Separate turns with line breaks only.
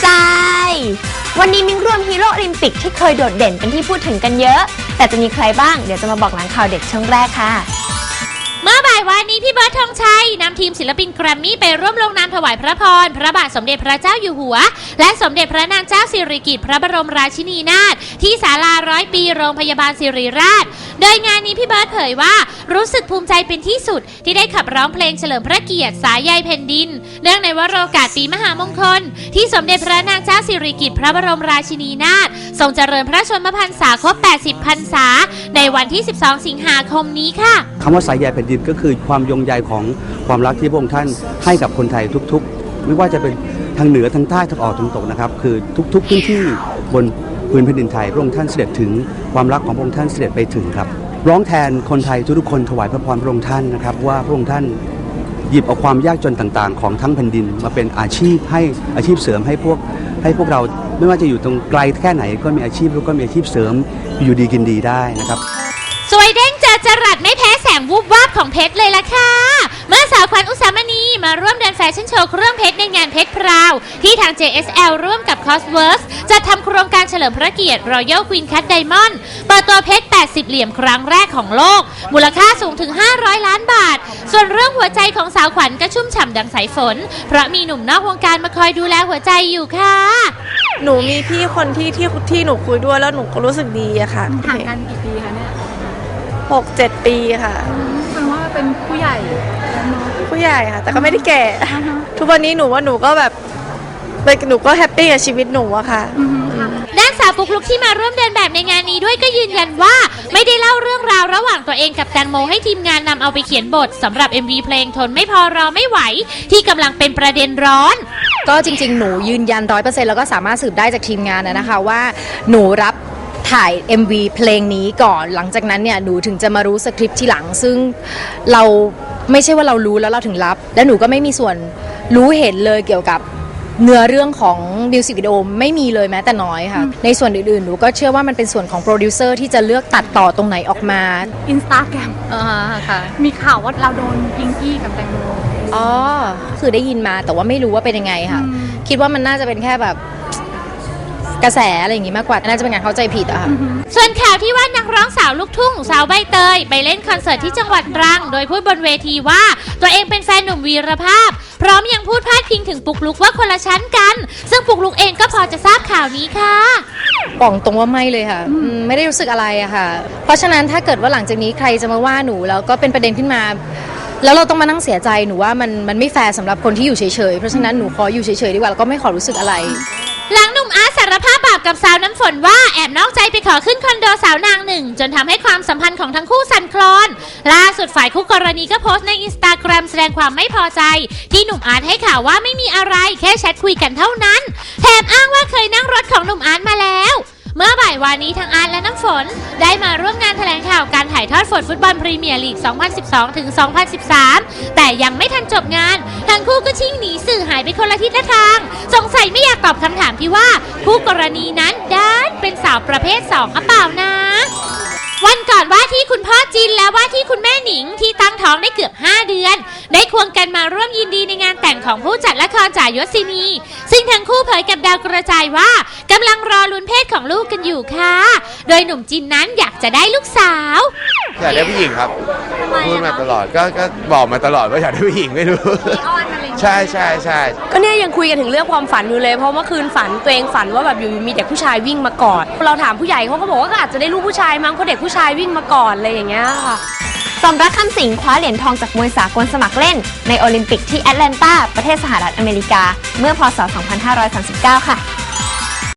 ใจ วันนี้มิ้งรวมฮีโร่โอลิมปิกที่เคยโดดเด่นเป็นที่พูดถึงกันเยอะ แต่จะมีใครบ้างเดี๋ยวจะมาบอกหลังข่าวเด็กช่วงแรกค่ะ
นำทีมศิลปินแกรมมี่ไปร่วมลงนามถวายพระพร พระบาทสมเด็จพระเจ้าอยู่หัว และสมเด็จพระนางเจ้าสิริกิติ์พระบรมราชินีนาถที่ศาลาร้อยปีโรงพยาบาลสิริราช โดยงานนี้พี่เบิร์ดเผยว่ารู้สึกภูมิใจเป็นที่สุด ที่ได้ขับร้องเพลงเฉลิมพระเกียรติสายใยแผ่นดินเนื่องในวโรกาสปีมหามงคล ที่สมเด็จพระนางเจ้าสิริกิติ์พระบรมราชินีนาถทรงเจริญพระชนมพรรษาครบ 80 พรรษา ในวันที่ 12 สิงหาคมนี้ค่ะ
คำว่าสายใยแผ่นดินก็คือความยงใยของความรักที่พระองค์ท่านให้กับคนไทยทุกๆ ไม่ว่าจะเป็นทางเหนือทางใต้ทางออกทางตกนะครับ คือทุกๆพื้นที่บนพื้นแผ่นดินไทยพระองค์ท่านเสด็จถึงความรักของพระองค์ท่านเสด็จไปถึงครับ ร้องแทนคนไทยทุกๆคนถวายพระพรพระองค์ท่านนะครับ ว่าพระองค์ท่านหยิบเอาความยากจนต่างๆ ของทั้งแผ่นดินมาเป็นอาชีพให้อาชีพเสริมให้พวกให้พวกเราไม่ว่าจะอยู่ตรงไกลแค่ไหนก็มีอาชีพแล้วก็มีอาชีพเสริมอยู่ดีกินดีได้นะครับ
สวยเด้ง จอจรัสไม่แพ้แสงวูบวาบของเพชรเลยล่ะค่ะ เมื่อสาวขวัญอุสามณีมาร่วมเดินแฟชั่นโชว์เครื่องเพชรในงานเพชรพราว ที่ทาง JSL ร่วมกับ Cosworks จะทำโครงการเฉลิมพระเกียรติ Royal Queen Cut Diamond เปิดตัวเพชร 80 เหลี่ยมครั้งแรกของโลก มูลค่าสูงถึง 500 ล้านบาท ส่วนเรื่องหัวใจของสาวขวัญก็ชุ่มฉ่ำดังสายฝน เพราะมีหนุ่มนอกวงการมาคอยดูแลหัวใจอยู่ค่ะ
หนูมีพี่คนที่ที่ที่หนูคุยด้วยแล้วหนูก็รู้สึกดีอะค่ะ
ห่างกันกี่ปีคะเนี่ย
หกเจ็ดปีค่ะ
แปลว่าเป็นผู้ใหญ่แล้วเนาะ
ผู้ใหญ่ค่ะ แต่ก็ไม่ได้แก่
อ่าฮะ
ทุกวันนี้หนูว่าหนูก็แบบหนูก็แฮปปี้กับชีวิตหนูอะค่ะ
อือฮึค่ะ
ด้านสาวปุ๊กลุกที่มาร่วมเดินแบบในงานนี้ด้วยก็ยืนยันว่า ไม่ได้เล่าเรื่องราวระหว่างตัวเองกับแตงโมให้ทีมงานนำเอาไปเขียนบทสำหรับ MV เพลงทนไม่พอรอไม่ไหว ที่กำลังเป็นประเด็นร้อน
ก็จริงๆ หนูยืนยันร้อยเปอร์เซ็นต์แล้วก็สามารถสืบได้จากทีมงานนะนะคะว่าหนูรับ ถ่าย MV เพลงนี้ก่อน หลังจากนั้นเนี่ยหนูถึงจะมารู้สคริปต์ทีหลัง ซึ่งเราไม่ใช่ว่าเรารู้แล้วเราถึงรับ และหนูก็ไม่มีส่วนรู้เห็นเลยเกี่ยวกับเนื้อเรื่องของมิวสิกวิดีโอไม่มีเลยแม้แต่น้อยค่ะ ในส่วนอื่นๆ หนูก็เชื่อว่ามันเป็นส่วนของโปรดิวเซอร์ที่จะเลือกตัดต่อตรงไหนออกมา
อินสตาแกรม
อ่าค่ะ
มีข่าวว่าเราโดนพิงกี้กับแตงโม
อ๋อ คือได้ยินมาแต่ว่าไม่รู้ว่าเป็นยังไงค่ะ
อืม
คิดว่ามันน่าจะเป็นแค่แบบ กระแสอะไรอย่างงี้มากกว่า น่าจะเป็นการเข้าใจผิดอะค่ะ
ส่วนข่าวที่ว่านักร้องสาวลูกทุ่งสาวใบเตย ไปเล่นคอนเสิร์ตที่จังหวัดตรัง โดยพูดบนเวทีว่าตัวเองเป็นแฟนหนุ่มวีรภาพ พร้อมยังพูดพาดพิงถึงปุกลุกว่าคนละชั้นกัน ซึ่งปุกลุกเองก็พอจะทราบข่าวนี้ค่ะ
บอกตรงว่าไม่เลยค่ะอืมไม่ได้รู้สึกอะไรอะค่ะ เพราะฉะนั้นถ้าเกิดว่าหลังจากนี้ใครจะมาว่าหนูแล้วก็เป็นประเด็นขึ้นมา แล้วเราต้องมานั่งเสียใจหนูว่ามันมันไม่แฟร์สำหรับคนที่อยู่เฉยๆ เพราะฉะนั้นหนูขออยู่เฉยๆดีกว่าแล้วก็ไม่ขอรู้สึกอะไร
หลังหนุ่มอาร์ตสารภาพบาปกับสาวน้ำฝนว่าแอบนอกใจไปขอขึ้นคอนโดสาวนางหนึ่ง จนทำให้ความสัมพันธ์ของทั้งคู่สั่นคลอน ล่าสุดฝ่ายคู่กรณีก็โพสต์ในอินสตาแกรมแสดงความไม่พอใจ ที่หนุ่มอาร์ตให้ข่าวว่าไม่มีอะไรแค่แชทคุยกันเท่านั้น แถมอ้างว่าเคยนั่งรถของหนุ่มอาร์ตมาแล้ว วานนี้ทั้งอาร์ตและน้ำฝน ได้มาร่วมงานแถลงข่าวการถ่ายทอดสดฟุตบอลพรีเมียร์ลีก 2012 ถึง 2013 แต่ยังไม่ทันจบงาน ทั้งคู่ก็ชิ่งหนีสื่อหายไปคนละทิศละทาง สงสัยไม่อยากตอบคำถามที่ว่าคู่กรณีนั้นด้านเป็นสาวประเภท2หรือเปล่านะวันก่อนว่าที่คุณพ่อจินและว่าที่คุณแม่หนิงที่ตั้งท้องได้เกือบ 5 เดือน ได้ควงกันมาร่วมยินดีในงาน ของผู้จัดละครจ่ายยศินี ซึ่งทั้งคู่เผยกับดาวกระจายว่ากำลังรอลุ้นเพศของลูกกันอยู่ค่ะ โดยหนุ่มจินนั้นอยากจะได้ลูกสาว
อยากได้ผู้หญิงครับพูดมาตลอดก็ก็บอกมาตลอดว่าอยากได้ผู้หญิงไม่รู้ ใช่ใช่ใช่
ก็เนี่ยยังคุยกันถึงเรื่องความฝันอยู่เลย เพราะเมื่อคืนฝันตัวเองฝันว่าแบบอยู่มีเด็กผู้ชายวิ่งมากอดเราถามผู้ใหญ่เขาก็บอกว่าก็อาจจะได้ลูกผู้ชายมั้งเพราะเด็กผู้ชายวิ่งมาก่อนอะไรอย่างเงี้ยค่ะ
สมรักคำสิงคว้าเหรียญทองจากมวยสากลสมัครเล่น ในโอลิมปิกที่แอตแลนตาประเทศสหรัฐอเมริกา เมื่อพศ 2539 ค่ะ